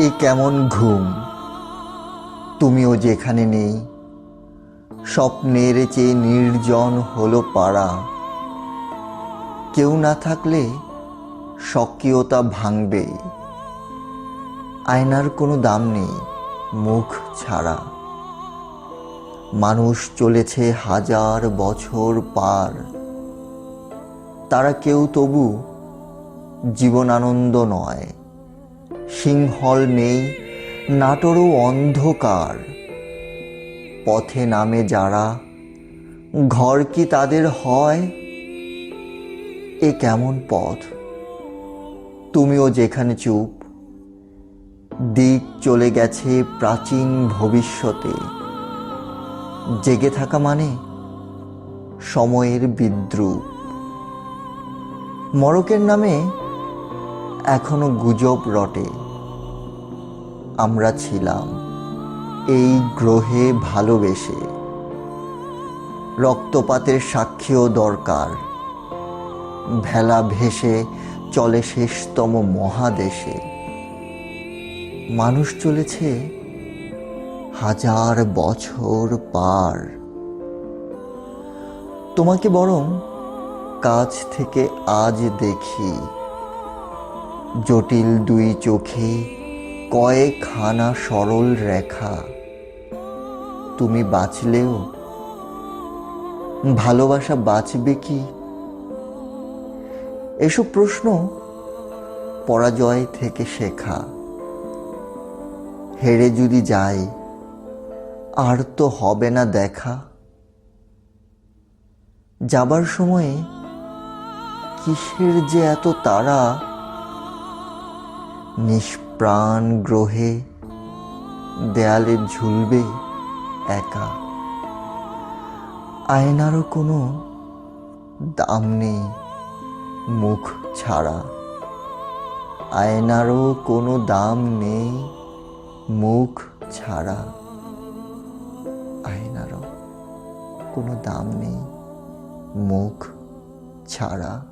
এ কেমন ঘুম? তুমিও যেখানে নেই। স্বপ্নের চেয়ে নির্জন হলো পাড়া। কেউ না থাকলে স্বকীয়তা ভাঙবে। আয়নার কোনো দাম নেই, মুখ ছাড়া। মানুষ চলেছে হাজার বছর পার। তারা কেউ তবু জীবনানন্দ নয়। সিংহল নেই, নাটোরও অন্ধকার। পথে নামে যারা, ঘর কি তাদের হয়? এ কেমন পথ? তুমিও যেখানে চুপ, দিক চলে গেছে প্রাচীন ভবিষ্যতে। জেগে থাকা মানে? সময়ের বিদ্রুপ। মরকের নামে এখনও গুজব রটে। আমরা ছিলাম এই গ্রহে ভালোবেসে। রক্তপাতের সাক্ষীও দরকার। ভেলা ভেসে চলে শেষতম মহাদেশে। মানুষ চলেছে হাজার বছর পার। তোমাকে বরং কাছ থেকে আজ দেখি। জটিল দুই চোখে কয়েকখানা সরল রেখা। তুমি বাঁচলেও, ভালোবাসা বাঁচবে কি? এসব প্রশ্ন পরাজয় থেকে শেখা। হেরে যদি যাই, আর তো হবে না দেখা। যাবার সময়ে কিসের যে এত তারা নিষ্প্রাণ গ্রহে দেয়ালে ঝুলবে একা। আয়নারও কোনো দাম নেই মুখ ছাড়া। আয়নারও কোনো দাম নেই মুখ ছাড়া। আয়নারও কোনো দাম নেই মুখ ছাড়া।